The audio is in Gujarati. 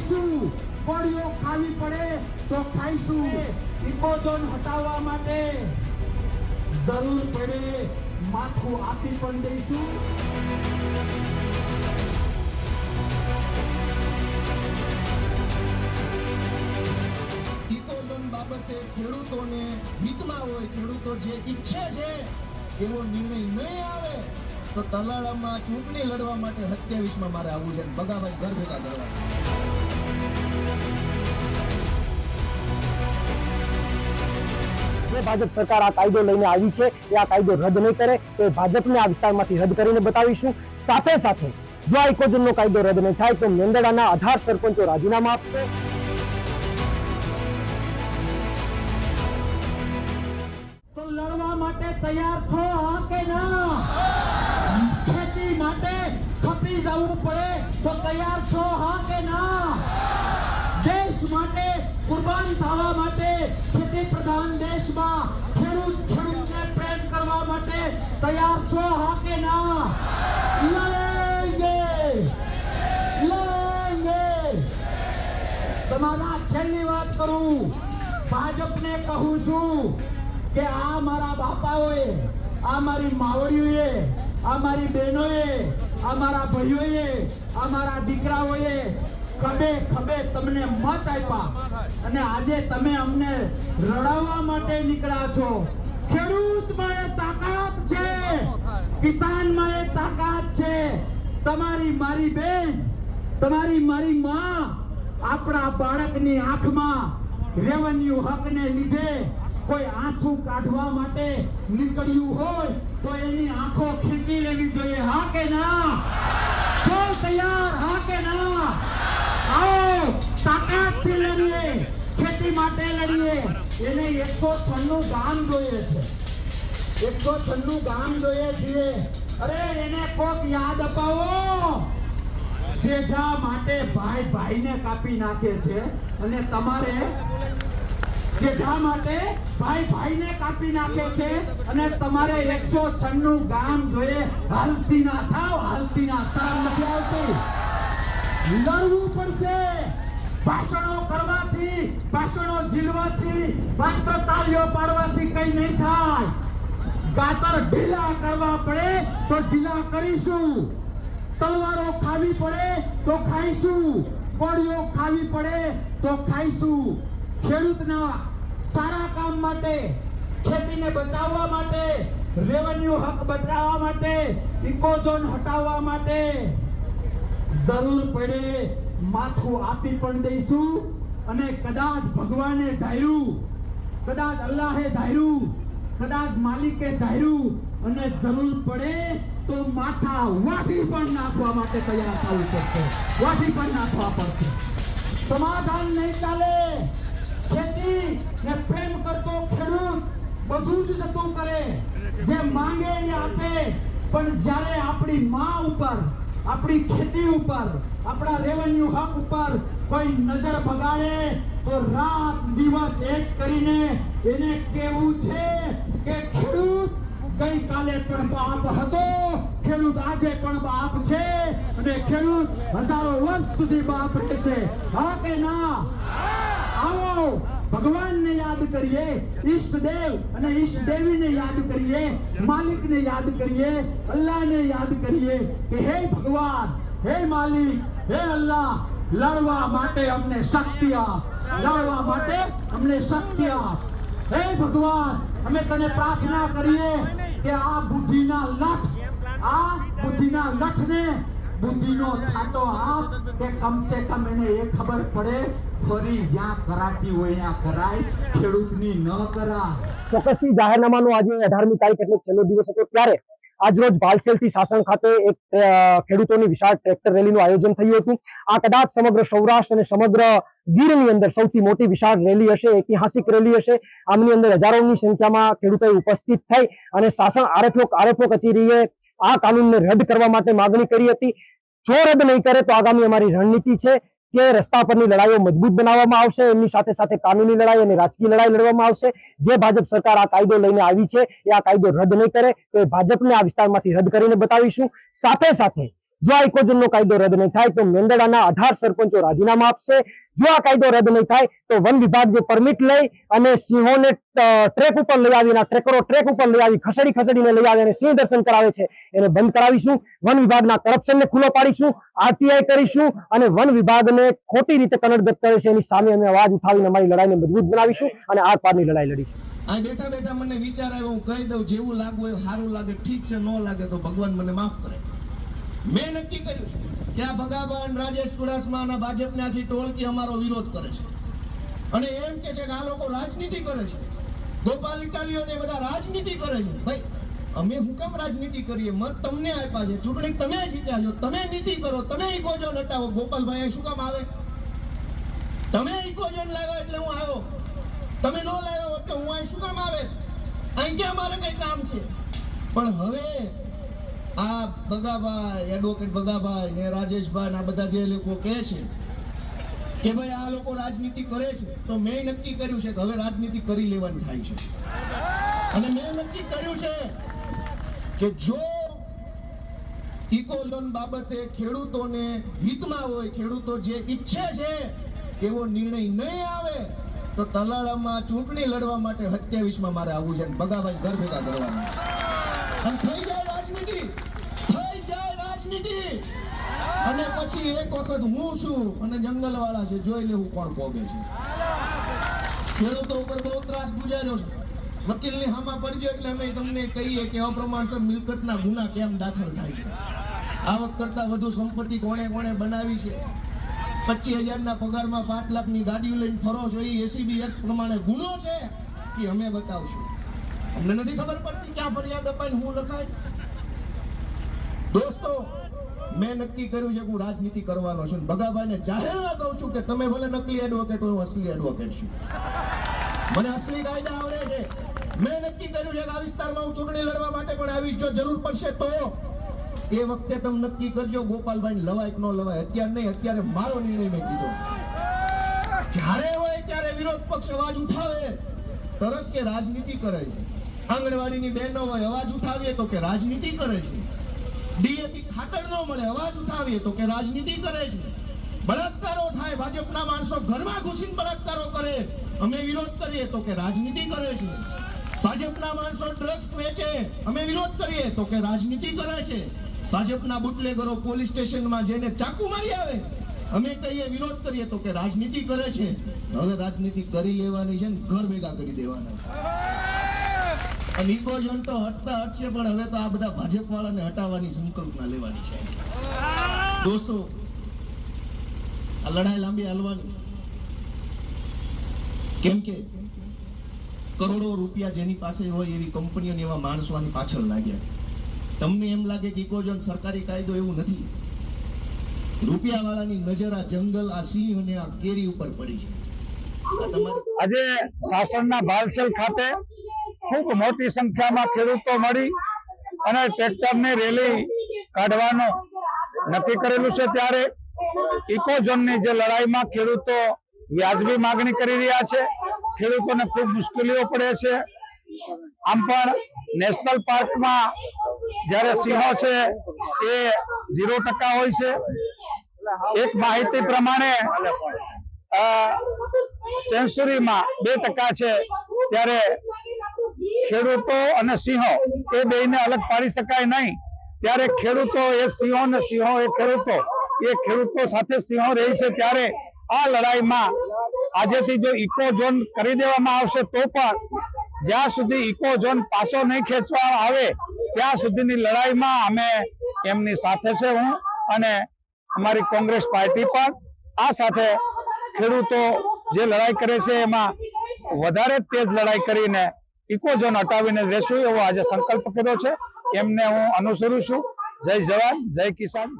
ખાઈશું. કોળીઓ ખાવી પડે તો ખાઈશું. ઇકોઝોન હટાવવા માટે જરૂર પડે માથું આપી પણ દઈશું. બાબતે ખેડૂતોને હિતમાં હોય, ખેડૂતો જે ઈચ્છે છે, એવો નિર્ણય નહીં આવે, તો તલાળામાં ચૂંટણી લડવા માટે સત્યાવીસમાં મારે આવવું છે. બગાવત ઘર ભેગા કરવા. જે ભાજપ સરકાર આ કાયદો લઈને આવી છે, એ આ કાયદો રદ નહીં કરે, તો ભાજપને આ વિસ્તારમાંથી રદ કરીને બતાવીશું. સાથે સાથે, જો આ કાયદો રદ નહીં થાય, તો મેંદડાના અઢાર સરપંચો રાજીનામા આપશે. તૈયાર છો હા કે ના? પડે, તો તૈયાર છો, હા કે દેશ માટે, કુરબાન માટે તૈયાર છો હા કે ના. લડેંગે લડેંગે તમારા છેલ્લી વાત કરું. ભાજપને કહું છું કે આ મારા બાપાઓએ, આ મારી માવડીઓએ, આ મારી બહેનોએ, આ મારા ભાઈઓએ, આ મારા દીકરાઓએ ખભે ખભે તમને મત આપ્યા. અને આજે તમે અમને રડાવવા માટે નીકળ્યા છો. ખેડૂતમાં એ તાકાત છે. કિસાનમાં એ તાકાત છે. તમારી મારી બેન, તમારી મારી માં આપણા બાળકની આંખમાં રેવન્યુ હકને લીધે કોઈ આંસુ કાઢવા માટે નીકળ્યું હોય તો એની આંખો ખીચી લેવી જોઈએ. હા કે ના? તૈયાર, હા ખેતી માટે લડીએ. એને એકસો છન્નું ગામ જોઈએ છે. એકસો છન્નું ગામ જોઈએ છીએ. અરે, એને કોક યાદ અપાવો. જેઠા માટે ભાઈ ભાઈને કાપી નાખે છે અને તમારે જેઠા માટે ભાઈ ભાઈને કાપી નાખે છે અને તમારે એકસો છન્નું ગામ જોઈએ. હાલતી ના થાવ હાલતી ના થાવ નથી આવતી. લડવું પડશે. ભાષણો કરવાથી, ભાષણો ઝીલવાથી માત્ર તાળીઓ પાડવાથી કઈ નહીં થાય. ગાતર ઢીલા કરવા પડે તો ઢીલા કરીશું. તલવારો ખાવી પડે તો ખાઈશું. કોળીઓ ખાવી પડે તો ખાઈશું. ખેડૂતના સારા કામ માટે, ખેતીને બચાવવા માટે રેવન્યુ હક બચાવવા માટે ઇકોઝોન હટાવવા માટે જરૂર પડે માથું આપી પણ દઈશું અને કદાચ ભગવાને ધાર્યું, કદાચ અલ્લાહે ધાર્યું, કદાચ માલિકે ધાર્યું અને જરૂર પડે તો માથા વાઢી પણ નાખવા માટે તૈયાર થવું પડશે. વાઢી પણ નાખવા પડશે. સમાધાન નહીં ચાલે. ખેતી ને પ્રેમ કરતો ખેડૂત બધું જ જતું કરે. જે માંગે એ આપે. પણ જ્યારે આપણી માં ઉપર આપણી ખેતી ઉપર આપણા રેવન્યુ હક ઉપર કોઈ નજર બગાડે તો રાત દિવસ એક કરીને એને કેવું છે કે ખેડૂત ગઈકાલે પણ બાપ હતો ખેડૂત આજે પણ બાપ છે અને ખેડૂત હજારો વર્ષ સુધી બાપ રહે છે. હા કે ના? આવો. ભગવાનને યાદ કરીએ ઈષ્ટદેવ અને ઈષ્ટદેવીને યાદ કરીએ, માલિકને યાદ કરીએ, અલ્લાહને યાદ કરીએ કે હે ભગવાન, હે માલિક, હે અલ્લાહ, લડવા માટે અમને શક્તિ આપ, લડવા માટે અમને શક્તિ આપ. હે ભગવાન, અમે તને પ્રાર્થના કરીએ કે આ બુદ્ધિના લઠ, આ બુદ્ધિના લઠને બુદ્ધિનો છાંટો આપ કે કમસે કમ એને એ ખબર પડે, ફરી જ્યાં કરાતી હોય ત્યાં કરાય, ખેડૂતની ન કરા ચોક્કસથી જાહેરનામાનો આજે અઢારમી તારીખ એટલે છેલ્લો દિવસ હતો ત્યારે આજરોજ ભાલસેલથી સાસણ ખાતે એક ખેડૂતોની વિશાળ ટ્રેક્ટર રેલીનું આયોજન થયું હતું. આ કદાચ સમગ્ર સૌરાષ્ટ્ર અને સમગ્ર ગીરની અંદર સૌથી મોટી વિશાળ રેલી હશે, ઐતિહાસિક રેલી હશે. આમની અંદર હજારોની સંખ્યામાં ખેડૂતોએ ઉપસ્થિત થઈ અને શાસન આરએફઓ આરએફઓ કચેરીએ આ કાનૂનને રદ કરવા માટે માગણી કરી હતી. જો રદ નહીં કરે તો આગામી અમારી રણનીતિ છે કે રસ્તા પરની લડાઈઓ મજબૂત બનાવવામાં આવશે, એમની સાથે સાથે કાનૂની લડાઈ અને રાજકીય લડાઈ લડવામાં આવશે. જે ભાજપ સરકાર આ કાયદો લઈને આવી છે, એ આ કાયદો રદ નહીં કરે, તો એ ભાજપને આ વિસ્તારમાંથી રદ કરીને બતાવીશું. સાથે સાથે જો આ ઇકોઝોનનો કાયદો રદ નહીં થાય તો મેંદડાના અઢાર સરપંચો રાજીનામા આપશે. જો આ કાયદો રદ નહીં થાય તો વન વિભાગ જે પરમિટ લઈ અને સિંહોને ટ્રેક ઉપર લઈ આવીને ટ્રેકરો ટ્રેક ઉપર લઈ આવી, ખસેડી ખસેડીને લઈ આવી અને સિંહ દર્શન કરાવે છે. એને બંધ કરાવીશું. વન વિભાગના કરપ્શનને ખુલ્લો પાડીશું. આરટીઆઈ કરીશું અને વન વિભાગને ખોટી રીતે કનડગત કરે છે. એની સામે અમે અવાજ ઉઠાવીને અમારી લડાઈને મજબૂત બનાવીશું અને આર પારની લડાઈ લડીશું. આ બેટા બેટા મને વિચાર આવ્યો, હું કહી દઉં, જેવું લાગવું હોય સારું લાગે, ઠીક છે, ન લાગે તો ભગવાન મને માફ કરે. મેં નક્કી કર્યું છે કે આ ભગાભાન રાજેશ ચુડાસમા અને ભાજપની આખી ટોળકી અમારો વિરોધ કરે છે. અને એમ કે છે કે આ લોકો રાજનીતિ કરે છે. ગોપાલ ઇટાલીઓ ને બધા રાજનીતિ કરે છે. ભાઈ, અમે હું કેમ રાજનીતિ કરીએ? મત તમને આપ્યા છે. ચૂંટણી તમે જીત્યા છો. તમે નીતિ કરો. તમે ઇકોઝોન હટાવો. ગોપાલભાઈ શું કામ આવે? તમે ઇકોઝોન લાવ્યા એટલે હું આવ્યો. તમે નો લાવ્યો એટલે હું અહીં શું કામ આવે? અહીં ક્યાં મારે કઈ કામ છે? પણ હવે આ બગાભાઈ એડવોકેટ બગાભાઈ ને રાજેશભાઈ આ બધા જે લોકો કહે છે કે ભાઈ આ લોકો રાજનીતિ કરે છે, તો મેં નક્કી કર્યું છે કે હવે રાજનીતિ કરી લેવાની થાય છે. અને મેં નક્કી કર્યું છે કે જો ઇકોઝોન બાબતે ખેડૂતોને હિતમાં હોય, ખેડૂતો જે ઈચ્છે છે એવો નિર્ણય નહીં આવે, તો તલાળામાં ચૂંટણી લડવા માટે સત્યાવીસમાં મારે આવવું છે બગાભાઈ ઘર ભેગા કરવાના જાય અને પછી એક વખત હું છું અને જંગલ વાળા છે, જોઈ લેવું કોણ પોગે છે. ખેડૂતો ઉપર બહુ ત્રાસ ગુજાર્યો છે. વકીલની હામાં પડજો એટલે અમે તમને કહીએ કે અપ્રમાણસર મિલકતના ગુના કેમ દાખલ થાય છે. આવક કરતા વધુ સંપત્તિ કોણે કોણે બનાવી છે? પચીસ હજારના પગારમાં પાંચ લાખની ગાડીઓ લઈને ફરો છો એ એસીબી એક પ્રમાણે ગુનો છે? કે અમે બતાવશું. અમને નથી ખબર પડતી ક્યાં ફરિયાદ અપાઈને હું લખાય? દોસ્તો, મેં નક્કી કર્યું છે કે હું રાજનીતિ કરવાનો છું ભગાભાઈને જાહેરમાં કહું છું કે તમે ભલે નકલી એડવોકેટ હોય, હું અસલી એડવોકેટ છું. મને અસલી કાયદા આવડે છે. મેં નક્કી કર્યું છે કે આ વિસ્તારમાં હું ચૂંટણી લડવા માટે પણ આવીશ. જો જરૂર પડશે તો. એ વખતે તમે નક્કી કરજો ગોપાલભાઈ લવાય કે ન લવાય. અત્યારે નહીં, અત્યારે મારો નિર્ણય મેં કીધો. જ્યારે હોય ત્યારે વિરોધ પક્ષ અવાજ ઉઠાવે. તરત કે રાજનીતિ કરે છે આંગણવાડીની બહેનો હોય, અવાજ ઉઠાવીએ તો કે રાજનીતિ કરે છે. ડીએપી ખાતર ન મળે, અવાજ ઉઠાવીએ તો કે રાજનીતિ કરે છે. બળાત્કારો થાય, ભાજપના માણસો ઘરમાં ઘૂસીને બળાત્કારો કરે. અમે વિરોધ કરીએ તો કે રાજનીતિ કરે છે. ભાજપના માણસો ડ્રગ્સ વેચે, અમે વિરોધ કરીએ તો કે રાજનીતિ કરે છે. ભાજપના બુટલેગરો પોલીસ સ્ટેશનમાં જઈને ચાકુ મારી આવે. અમે કહીએ વિરોધ કરીએ તો કે રાજનીતિ કરે છે. હવે રાજનીતિ કરી લેવાની છે ને ઘર ભેગા કરી દેવાના છે જોન તો હટતા હટશે, પણ હવે તો આ બધા ભાજપ વાળાને હટાવવાની સંકલ્પના લેવાની છે. દોસ્તો, આ લડાઈ લાંબી હાલવાની કેમ કે કરોડો રૂપિયા જેની પાસે હોય એવી કંપનીઓને એવા માણસો પાછળ લાગ્યા તમને એમ લાગે કે ઇકોઝોન સરકારી કાયદો એવું નથી. રૂપિયા વાળાની નજર આ જંગલ, આ સિંહ અને આ કેરી ઉપર પડી છે. આજે શાસનના ભાલસેલ ખાતે ખૂબ મોટી સંખ્યામાં ખેડૂતો મળી અને ટ્રેક્ટરની રેલી કાઢવાનું નક્કી કરેલું છે ત્યારે ઇકોઝોનની જે લડાઈમાં ખેડૂતો વ્યાજબી માગણી કરી રહ્યા છે. ખેડૂતોને ખૂબ મુશ્કેલીઓ પડે છે. આમ પણ નેશનલ પાર્કમાં જ્યારે સિંહો છે એ ઝીરો ટકા હોય છે. એક માહિતી પ્રમાણે સેન્ચુરીમાં બે ટકા છે. ત્યારે ખેડૂતો અને સિંહો, એ બેયને અલગ પાડી શકાય નહીં. ત્યારે ખેડૂતો એ સિંહો ને સિંહો એ ખેડૂતો. એ ખેડૂતો સાથે સિંહો રહી છે ત્યારે આ લડાઈમાં આજેથી જો ઇકો ઝોન કરી દેવામાં આવશે તો પણ જ્યાં સુધી ઇકો ઝોન પાછો નહીં ખેંચવામાં આવે, ત્યાં સુધીની લડાઈમાં અમે એમની સાથે છે હું અને અમારી કોંગ્રેસ પાર્ટી પણ. આ સાથે ખેડૂતો જે લડાઈ કરે છે એમાં વધારે તેજ લડાઈ કરીને ઇકોઝોન હટાવીને રહેશું એવો આજે સંકલ્પ કર્યો છે. એમને હું અનુસરું છું. જય જવાન, જય કિસાન.